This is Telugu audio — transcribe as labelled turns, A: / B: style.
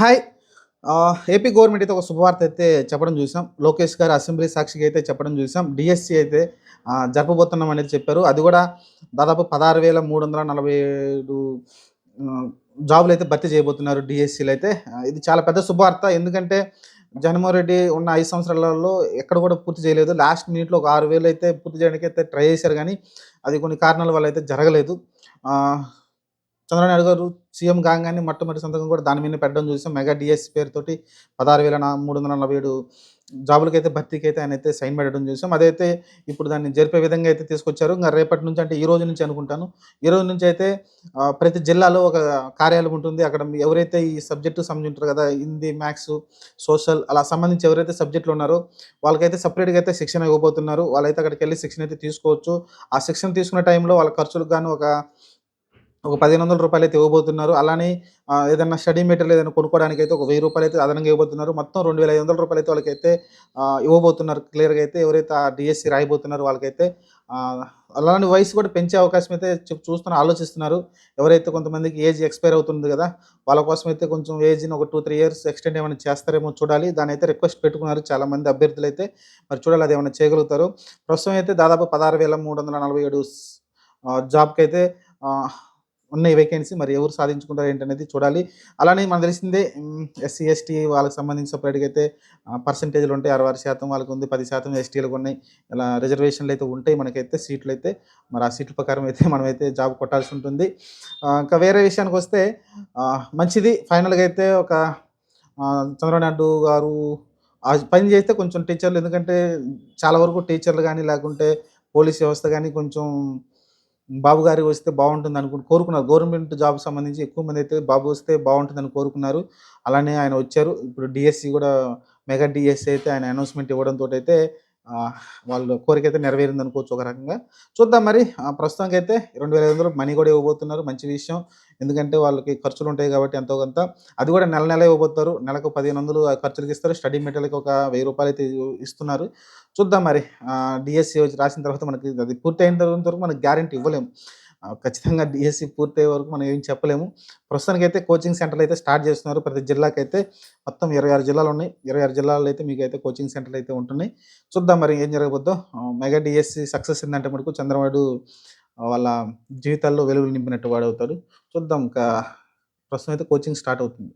A: హాయ్. ఏపీ గవర్నమెంట్ అయితే ఒక శుభవార్త అయితే చెప్పడం చూసాం. లోకేష్ గారు అసెంబ్లీ సాక్షిగా అయితే చెప్పడం చూసాం. డిఎస్సి అయితే జరపబోతున్నాం అనేది చెప్పారు. అది కూడా దాదాపు పదహారు వేల మూడు వందల నలభై ఏడు జాబులు అయితే భర్తీ చేయబోతున్నారు డిఎస్సీలు అయితే. ఇది చాలా పెద్ద శుభవార్త. ఎందుకంటే జగన్మోహన్ రెడ్డి ఉన్న ఐదు సంవత్సరాలలో ఎక్కడ కూడా పూర్తి చేయలేదు. లాస్ట్ మినిట్లో ఒక ఆరు వేలు అయితే పూర్తి చేయడానికి అయితే ట్రై చేశారు కానీ అది కొన్ని కారణాల వల్ల అయితే జరగలేదు. చంద్రబాబు నాయుడు గారు సీఎం కాగానే మొట్టమొదటి సంతకం కూడా దాని మీద పెట్టడం చూసాం. మెగా డిఎస్ పేరుతోటి పదహారు వేల మూడు వందల నలభై ఏడు జాబులకి అయితే భర్తీకి అయితే ఆయన అయితే సైన్ పెట్టడం చూసాం. అదైతే ఇప్పుడు దాన్ని జరిపే విధంగా అయితే తీసుకొచ్చారు. ఇంకా రేపటి నుంచి అంటే ఈ రోజు నుంచి అనుకుంటాను. ఈ రోజు నుంచి అయితే ప్రతి జిల్లాలో ఒక కార్యాలయం ఉంటుంది. అక్కడ ఎవరైతే ఈ సబ్జెక్టు సంబంధించి ఉంటారు కదా హిందీ మ్యాథ్స్ సోషల్ అలా సంబంధించి ఎవరైతే సబ్జెక్టులు ఉన్నారో వాళ్ళకైతే సపరేట్గా అయితే శిక్షణ ఇవ్వబోతున్నారు. వాళ్ళైతే అక్కడికి వెళ్ళి శిక్షణ అయితే తీసుకోవచ్చు. ఆ శిక్షణ తీసుకునే టైంలో వాళ్ళ ఖర్చులకు గాను ఒక ఒక పదిహేను వందల రూపాయలు అయితే ఇవ్వబోతున్నారు. అలానే ఏదైనా స్టడీ మెటీరియల్ ఏదైనా కొనుక్కోవడానికి అయితే ఒక వెయ్యి రూపాయలు అయితే అదనంగా ఇవ్వబోతున్నారు. మొత్తం రెండు వేల ఐదు వందల రూపాయలు అయితే వాళ్ళకైతే ఇవ్వబోతున్నారు. క్లియర్గా అయితే ఎవరైతే ఆ డిఎస్సి రాయబోతున్నారో వాళ్ళకైతే అలాంటి వయసు కూడా పెంచే అవకాశం అయితే చూస్తున్న చూస్తున్నారు ఆలోచిస్తున్నారు. ఎవరైతే కొంతమందికి ఏజ్ ఎక్స్పైర్ అవుతుంది కదా వాళ్ళ కోసం అయితే కొంచెం ఏజ్ని ఒక టూ త్రీ ఇయర్స్ ఎక్స్టెండ్ ఏమైనా చేస్తారేమో చూడాలి. దాని అయితే రిక్వెస్ట్ పెట్టుకున్నారు చాలామంది అభ్యర్థులు అయితే మరి చూడాలి అది ఏమైనా చేయగలుగుతారు. ప్రస్తుతం అయితే దాదాపు పదహారు వేల మూడు వందల నలభై ఏడు జాబ్కి అయితే ఉన్న ఉన్నాయి వేకెన్సీ మరి ఎవరు సాధించుకుంటారు ఏంటనేది చూడాలి. అలానే మనకు తెలిసిందే ఎస్సీ ఎస్టీ వాళ్ళకి సంబంధించి సపరేట్గా అయితే పర్సంటేజ్లు ఉంటాయి. అరవై శాతం వాళ్ళకి ఉంది పది శాతం ఎస్టీలకు ఉన్నాయి. ఇలా రిజర్వేషన్లు అయితే ఉంటాయి మనకైతే సీట్లు అయితే. మరి ఆ సీట్ల ప్రకారం అయితే మనమైతే జాబ్ కొట్టాల్సి ఉంటుంది. ఇంకా వేరే విషయానికి వస్తే మంచిది. ఫైనల్గా అయితే ఒక ఆ, చంద్రబాబు గారు పని చేస్తే కొంచెం టీచర్లు ఎందుకంటే చాలా వరకు టీచర్లు కానీ లేకుంటే పోలీస్ వ్యవస్థ కానీ కొంచెం బాబు గారి వస్తే బాగుంటుంది అనుకుని కోరుకున్నారు. గవర్నమెంట్ జాబ్ సంబంధించి ఎక్కువ మంది అయితే బాబు వస్తే బాగుంటుందని కోరుకున్నారు. అలానే ఆయన వచ్చారు. ఇప్పుడు డిఎస్సి కూడా మెగా డిఎస్సి అయితే ఆయన అనౌన్స్మెంట్ ఇవ్వడంతో అయితే వాళ్ళ కోరిక అయితే నెరవేరింది అనుకోవచ్చు ఒక రకంగా. చూద్దాం మరి. ఆ, ప్రస్తుతానికి అయితే రెండు వేల ఐదు వందలు మనీ కూడా ఇవ్వబోతున్నారు. మంచి విషయం. ఎందుకంటే వాళ్ళకి ఖర్చులు ఉంటాయి కాబట్టి ఎంతో కొంత. అది కూడా నెల నెల ఇవ్వబోతారు నెలకు పదిహేను వందలు ఖర్చులకి ఇస్తారు. స్టడీ మెటీరియల్కి ఒక వెయ్యి రూపాయలు అయితే ఇస్తున్నారు. చూద్దాం మరి. డిఎస్సి వచ్చి రాసిన తర్వాత మనకి అది పూర్తి అయిన తర్వాత వరకు మనకి గ్యారంటీ ఇవ్వలేము. ఖచ్చితంగా డిఎస్సి పూర్తయ్యే వరకు మనం ఏం చెప్పలేము. ప్రస్తుతానికి అయితే కోచింగ్ సెంటర్లు అయితే స్టార్ట్ చేస్తున్నారు. ప్రతి జిల్లాకి అయితే మొత్తం ఇరవై ఆరు జిల్లాలు ఉన్నాయి. ఇరవై ఆరు జిల్లాలో అయితే మీకు అయితే కోచింగ్ సెంటర్లు అయితే ఉంటున్నాయి. చూద్దాం మరి ఏం జరగబోద్దో. మెగా డిఎస్సి సక్సెస్ ఏంటంటే మటుకు చంద్రబాబు వాళ్ళ జీవితాల్లో వెలుగులు నింపినట్టు వాడవుతాడు. చూద్దాం ఇంకా ప్రస్తుతం అయితే కోచింగ్ స్టార్ట్ అవుతుంది.